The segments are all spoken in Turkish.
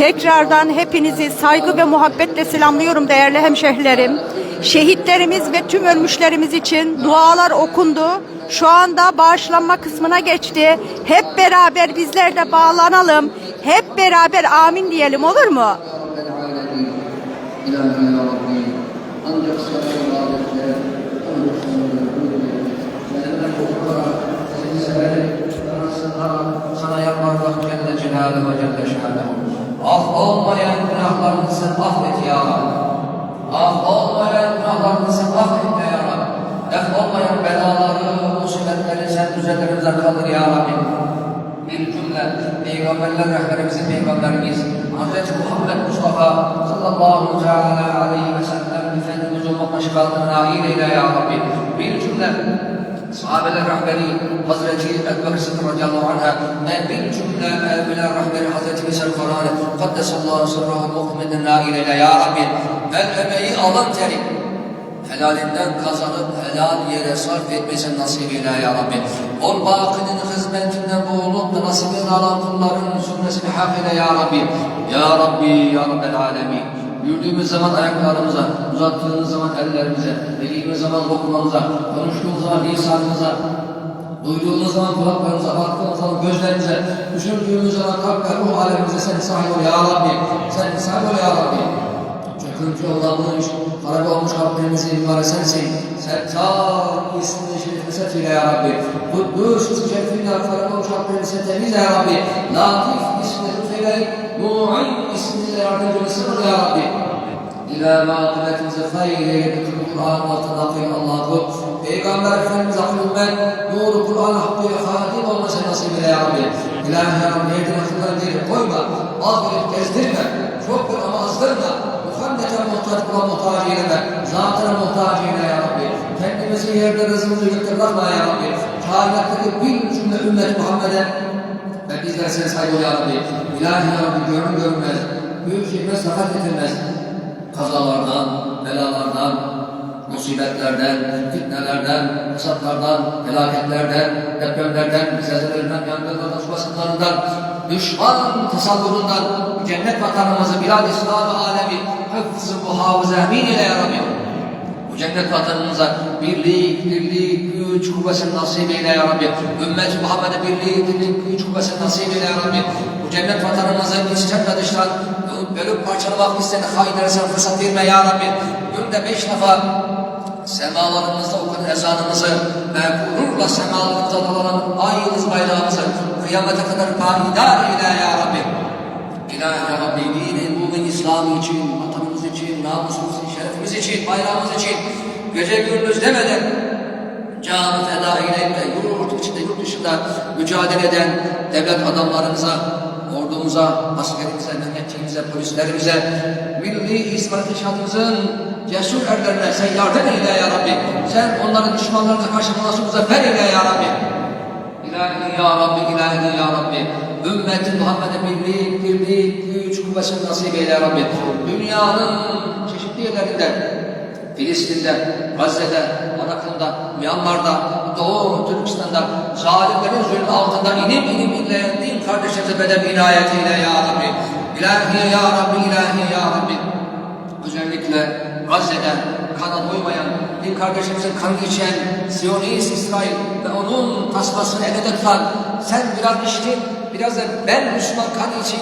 Tekrardan hepinizi saygı ve muhabbetle selamlıyorum değerli hemşehrilerim. Şehitlerimiz ve tüm ölmüşlerimiz için dualar okundu. Şu anda bağışlanma kısmına geçti. Hep beraber bizler de bağlanalım. Hep beraber amin diyelim olur mu? Affet ya Rabbi. Ah olmayan günahlarını sen affet ya Rabbi. Def olmayan belaları, musibetleri sen üzerlerimize kaldır ya Rabbi. Bir cümle Peygamberler rehberimizi Peygamberimiz Hz. Muhammed Mustafa sallallahu teala aleyhi ve sellem Efendimiz olmak şifatına nail eyle ya Rabbi. Bir cümle sahabeler rehberi Hazreti Ebu Bekir Sıddık radıyallahu anh'a bir cümle evliler rehberi Hazreti Mesel Kur'an'ı Kaddesallahu sırrahı muhmeden nail eyle ya Rabbi. El emeği alan teri helalinden kazanıp helal yere sarf etmesi nasip eyle ya Rabbi. Ol bakinin hizmetinde boğulup da nasibini alan kulların sünnesini hak eyle ya Rabbi. Ya Rabbi, Ya Rabbel Alemin. Yürüdüğümüz zaman ayaklarımıza, uzattığımız zaman ellerimize, dediğimiz zaman lokmamıza, konuştuğumuz zaman lisanımıza, duyduğumuz zaman kulaklarımıza, baktığımız zaman gözlerimize, düşündüğümüz zaman kalp ve ruh alemimize sen sahip ol ya Rabbi. Sen sahip ol ya Rabbi. Çöküntü yollanmış, harabe olmuş kalplerimizi imar sensin. Settar ismini şerifi seçile ya Rabbi. Kuddus ismi şerifiyle harabe olmuş kalplerimizi temiz ya Rabbi. Latif ismini lütfeyle, Mu'in ismiyle yardımcımızı kıl ya Rabbi. İlâ mağfiretimizi hayır eyle bütün Kur'an ve tadakî Allah'u. Peygamber Efendimiz akılmen, nuru Kur'an hakkı hadim olması nasip eyle ya Rabbi. İlahi ya Rabbi, yedin akılları değil, koyma, ağırlık gezdirme, çok bir ama azdırma. Muhammed'e muhtaç kula muhtaç eyleme, zatına muhtaç eyle ya Rabbi. Kendimizi yerde rızımızı yükle bırakma ya Rabbi. Kainattaki bin cümle ümmet Muhammed'e ve bizler seni saygı ya Rabbi. İlahi ya Rabbi görün görmez, büyük sakat getirmez. Kazalardan, belalardan, musibetlerden, fitnelerden, fesatlardan, felaketlerden, depremlerden, zelzelerinden, yangınlardan, su basınlarından, düşman tasavvurundan, cennet vatanımızı, bilad İslam-ı alemi, hıfzı muhafız emin ile ya. Cennet vatanımıza birlik, dirlik, güç, kuvvetini nasip eyle ya Rabbi. Ümmet Muhammed'e birlik, dirlik, güç, kuvvetini nasip eyle ya Rabbi. Bu cennet vatanımızı içten ve dıştan bölüp parçalamak istedi hainlere sen fırsat verme ya Rabbi. Günde beş defa semalarımızda okunan ezanımızı ve gururla semalarımıza dalanan ayımız bayrağımızı kıyamete kadar payidar eyle ya Rabbi. İlahi ya Rabbi dini, mümin İslam için, vatanımız için, namusumuz için, şerefimiz için, bayrağımız için gece gündüz demeden canı feda eyleyip de yurt içinde, yurt dışında mücadele eden devlet adamlarımıza, ordumuza, askerimize, milliyetçimize, polislerimize, milli teşkilatımızın cesur erlerine sen yardım eyle ya Rabbi. Sen onların düşmanlarına karşı nasıl muzaffer eyle ya Rabbi. İlahi ya Rabbi, ilahi ya Rabbi. Ümmeti Muhammed'e birlik, birlik, güç, kuvvetini nasip eyle ya Rabbi. Dünyanın çeşitli yerlerinde, Filistin'de, Gazze'de, Irak'ında, Myanmar'da, Doğu Türkistan'da zalimlerin zulmü altında inim inim inleyen din kardeşlerimize bedel inayet eyle ya Rabbi. İlahi ya Rabbi, ilahi ya Rabbi. Özellikle Gazze'de kana doymayan, din kardeşimizin kanı içen Siyonist İsrail ve onun tasmasını elinde tutan sen biraz içtin, biraz da ben Müslüman kan için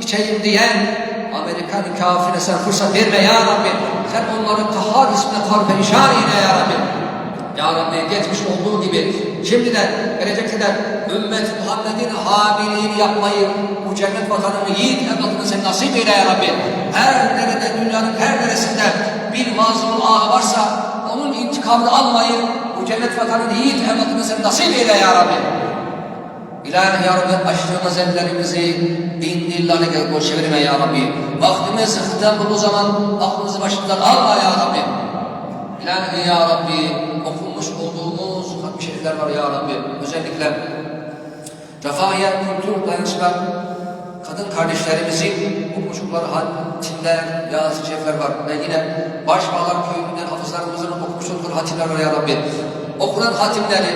içeyim diyen Amerikan kafirine sen fırsat verme ya Rabbi. Sen onları kahhar ismine kar perişan eyle ya Rabbi. Ya Rabbi geçmiş olduğu gibi şimdiden gelecekte de ümmet Muhammed'in habiliğini yapmayı bu cennet vatanını yiğit evlatını sen nasip eyle ya Rabbi. Her nerede dünyanın her neresinde bir mazlum ağa varsa onun intikamını almayı bu cennet vatanını yiğit evlatını sen nasip eyle ya Rabbi. İlahi ya Rabbi açtığımız ellerimizi gel boş çevirme ya Rabbi. Vaktimiz hıhtan bulduğu zaman aklımızı başımızdan alma ya Rabbi. İlahi ya Rabbi okunmuş olduğumuz hatmi şerifler var ya Rabbi. Özellikle Refahiyet, kültür, dayanışma, kadın kardeşlerimizin okumuşlukları hatimler, yazı şerifler var. Ve yine Başbağlar köyünden hafızlarımızın okumuş oldukları hatimler var ya Rabbi. Okunan hatimleri,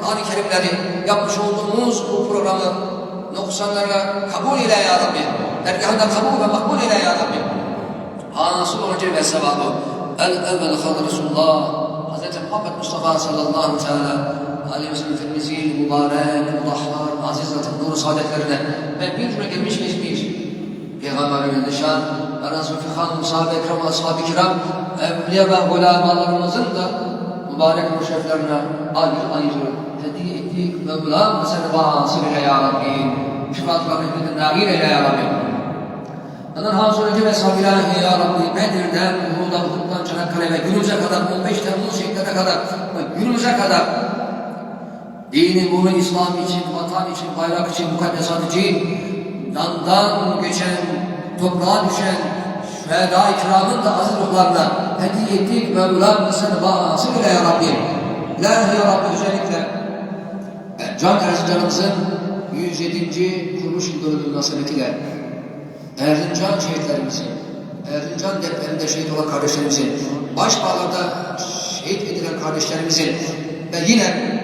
Kur'an-ı Kerimleri yapmış olduğumuz bu programı noksanlarla kabul eyle ya Rabbi. dergahında kabul ve makbul eyle ya Rabbi. Hasıl olacak ve sevabı. El evvel halde Resulullah Hz. Muhammed Mustafa sallallahu teala aleyhi ve sellem Efendimizin mübarek, mudahhar, aziz zatın nuru saadetlerine ve bir cümle gelmiş geçmiş Peygamberimizin nişan ve Resul-i Fihan, sahabe-i ekram, ashab-ı kiram, evliya ve ulamalarımızın da mübarek müşreflerine ayrı ayrı hediye ettik Mevlam ve seni vasıl eyle ya Rabbi. Şifatlarını hükmedin nail eyle ya Rabbi. Ondan hazırlıcı ve sabilahi ya Rabbi Bedir'den, Uhud'dan, Uhud'dan Çanakkale ve günümüze kadar 15 Temmuz şekline kadar ve günümüze kadar dini mümin İslam için, vatan için, bayrak için, mukaddesat için dandan geçen, toprağa düşen şühedâ-i kiramın da aziz ruhlarına hediye ettik ve seni vasıl ile ya Rabbi. İlahi ya Rabbi özellikle Can Erzincan'ımızın 107. kuruluş yıl dönümü münasebetiyle Erzincan şehitlerimizin, Erzincan depreminde şehit olan kardeşlerimizin, Başbağlar'da şehit edilen kardeşlerimizin ve yine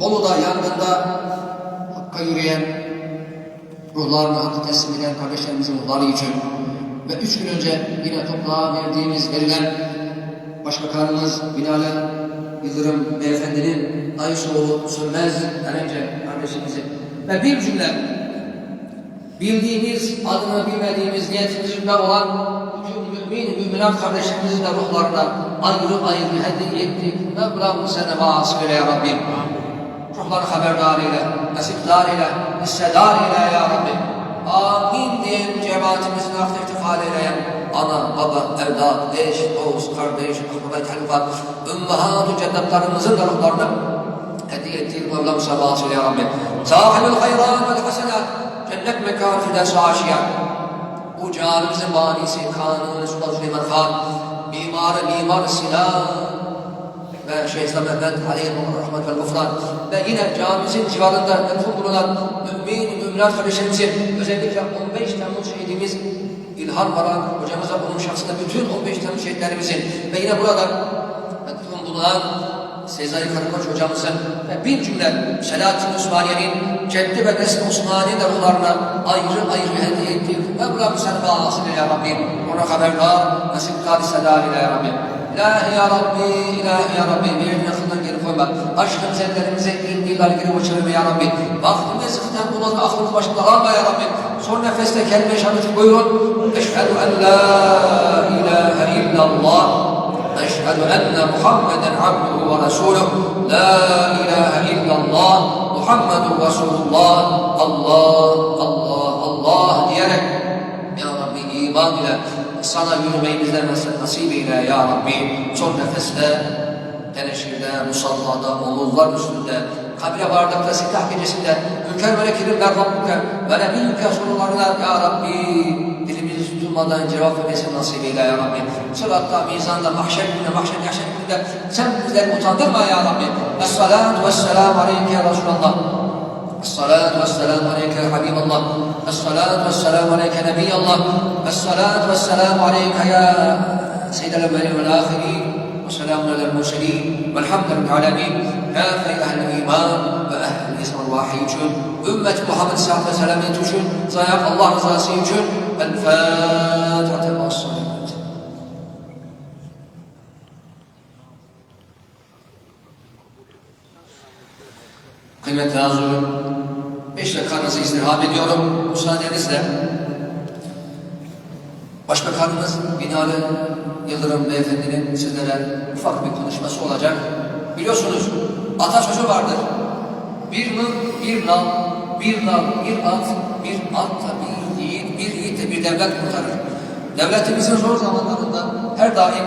Bolu'da yangında Hakk'a yürüyen, ruhlarını Hakk'a teslim eden kardeşlerimizin ruhları için ve üç gün önce yine toprağa verdiğimiz, verilen Başbakanımız Binali Yıldırım Beyefendinin dayısı oğlu Sönmez Erence kardeşimizi ve bir cümle bildiğimiz, adını bilmediğimiz niyetimizde olan bütün mümin, müminat kardeşlerimizin de ruhlarına ayrı ayrı hediye ettik. Mevlam sene vasıl eyle ya Rabbi. Ruhları haberdar eyle, nasipdar eyle, hissedar eyle ya Rabbi. Amin diyen cemaatimizin aklı iftifal eyleyen ana, baba, evlat, eş, dost, kardeş, akraba, telifat, ümmahat-ı ceddetlerimizin de ruhlarına hediye ettik. Mevlam eyle ya Rabbi. Sahibül hayran vel hasenat. Cennet mekanı firdevs aşiyan. Bu camimizin banisi Kanuni Sultan Süleyman Khan, mimarı Mimar Sinan ve Şeyh İslam Mehmet Aleyhi Rahmet ve Gufran ve yine camimizin civarında mefhum bulunan mümin, müminat kardeşlerimizin özellikle 15 Temmuz şehidimiz İlhan Baran hocamıza onun şahsında bütün 15 Temmuz şehitlerimizin ve yine burada mefhum bulunan Sezai Karakoç hocamızın ve bir cümle Selahattin Osmaniye'nin ceddi ve nesli Osmaniye de ruhlarına ayrı ayrı hediye ettik. Mevlam sen bağlasın ya Rabbi. Ona haberdar, nasip kâli sedâl ile ya Rabbi. İlahi ya Rabbi, ilahi ya Rabbi. Bir yerine yakından geri koyma. Aşkımız ellerimize indiler geri uçurma ya Rabbi. Vaktimiz fiten bulan aklımız başında alma ya Rabbi. Son nefeste kelime-i şehadeti buyurun. Eşhedü en la ilahe illallah. أشهد أن محمدا عبده ورسوله لا إله إلا الله محمد رسول الله Allah Allah Allah diyerek Ya Rabbi iman ile sana yürümeyi bize nasip eyle ya Rabbi. Son nefeste teneşirde, musallada, oğullar üstünde, kabre bardakta, sitah gecesinde, hüker ve lekirin merhamuke ve nebiyyüke sorularına ya Rabbi dilimiz tutulmadan cevap vermesi nasip eyle ya Rabbi. Sıratta, mizanda, mahşer günde, mahşer yaşar günde sen bizleri utandırma ya Rabbi. Es-salatu ve-selamu aleyke ya Resulallah. Es-salatu ve-selamu aleyke ya Habiballah. Es-salatu ve-selamu aleyke Nebiyallah. الصلاة والسلام عليك يا سيد الأولين والآخرين وسلام على المرسلين والحمد لله العالمين. كافة أهل الإيمان وأهل الإسلام الواحد أمة محمد صلى الله عليه وسلم يتوشون صياق الله يتوشون الفاتحة والصلاة. Kıymetli Hazırım, beş dakikanızı istirham ediyorum. Müsaadenizle Başbakanımız Binali Yıldırım Beyefendi'nin sizlere ufak bir konuşması olacak. Biliyorsunuz atasözü vardır. Bir nal, bir nal, bir nal, bir at, bir at da bir yiğit, bir yiğit de bir devlet kurtarır. Devletimizin zor zamanlarında her daim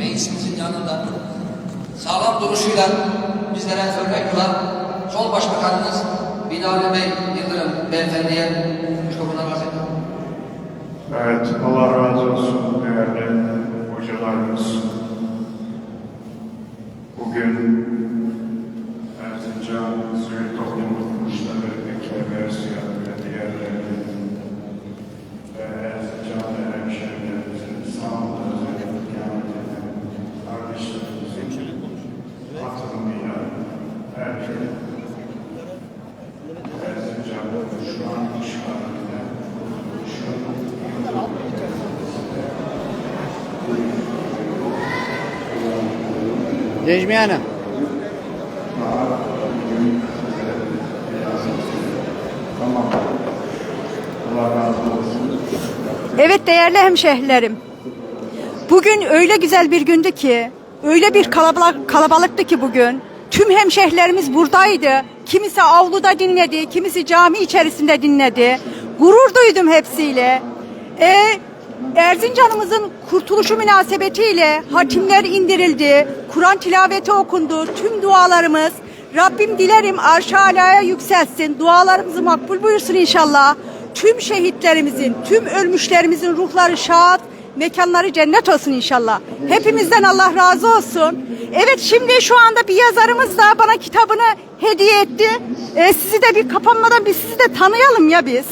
reisimizin yanında sağlam duruşuyla bizlere örnek olan son başbakanımız Binali Bey Yıldırım Beyefendi'ye mikrofonu arz ediyorum. Evet, Allah razı olsun değerli hocalarımız. Bugün Necmiye. Evet değerli hemşehrilerim. Bugün öyle güzel bir gündü ki, öyle bir kalabalık, kalabalıktı ki bugün. Tüm hemşehrilerimiz buradaydı. Kimisi avluda dinledi, kimisi cami içerisinde dinledi. Gurur duydum hepsiyle. E, Erzincan'ımızın kurtuluşu münasebetiyle hatimler indirildi. Kur'an tilaveti okundu. Tüm dualarımız Rabbim dilerim arş-ı alaya yükselsin. Dualarımızı makbul buyursun inşallah. Tüm şehitlerimizin, tüm ölmüşlerimizin ruhları şad, mekanları cennet olsun inşallah. Hepimizden Allah razı olsun. Evet şimdi şu anda bir yazarımız da bana kitabını hediye etti. Ee, sizi de bir kapanmadan biz sizi de tanıyalım ya biz.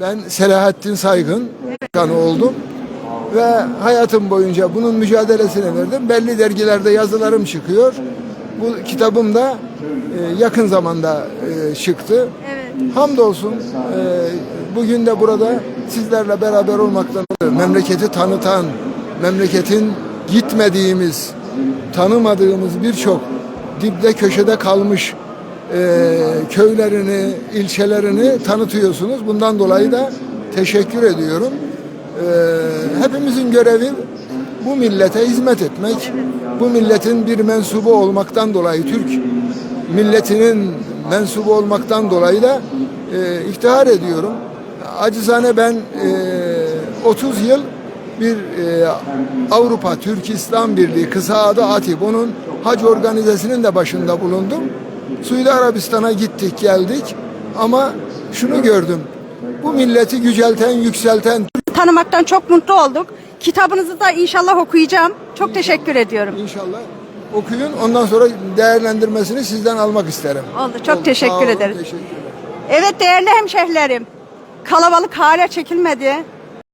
Ben Selahattin Saygın kanı oldum ve hayatım boyunca bunun mücadelesini verdim. Belli dergilerde yazılarım çıkıyor. Bu kitabım da e, yakın zamanda e, çıktı. Evet. Hamdolsun e, bugün de burada sizlerle beraber olmaktan memleketi tanıtan, memleketin gitmediğimiz, tanımadığımız birçok dipte köşede kalmış e, köylerini, ilçelerini tanıtıyorsunuz. Bundan dolayı da teşekkür ediyorum. E, hepimizin görevi bu millete hizmet etmek. Bu milletin bir mensubu olmaktan dolayı Türk milletinin mensubu olmaktan dolayı da e, iftihar ediyorum. Acizane ben e, 30 yıl bir e, Avrupa Türk İslam Birliği kısa adı ATİ bunun hac organizesinin de başında bulundum. Suudi Arabistan'a gittik geldik ama şunu gördüm. Bu milleti yücelten, yükselten Tanımaktan çok mutlu olduk. Kitabınızı da inşallah okuyacağım. Çok teşekkür ediyorum. inşallah okuyun. Ondan sonra değerlendirmesini sizden almak isterim. Oldu. Çok teşekkür Sağ olun, ederiz. teşekkürler. Evet değerli hemşehrilerim. Kalabalık hala çekilmedi.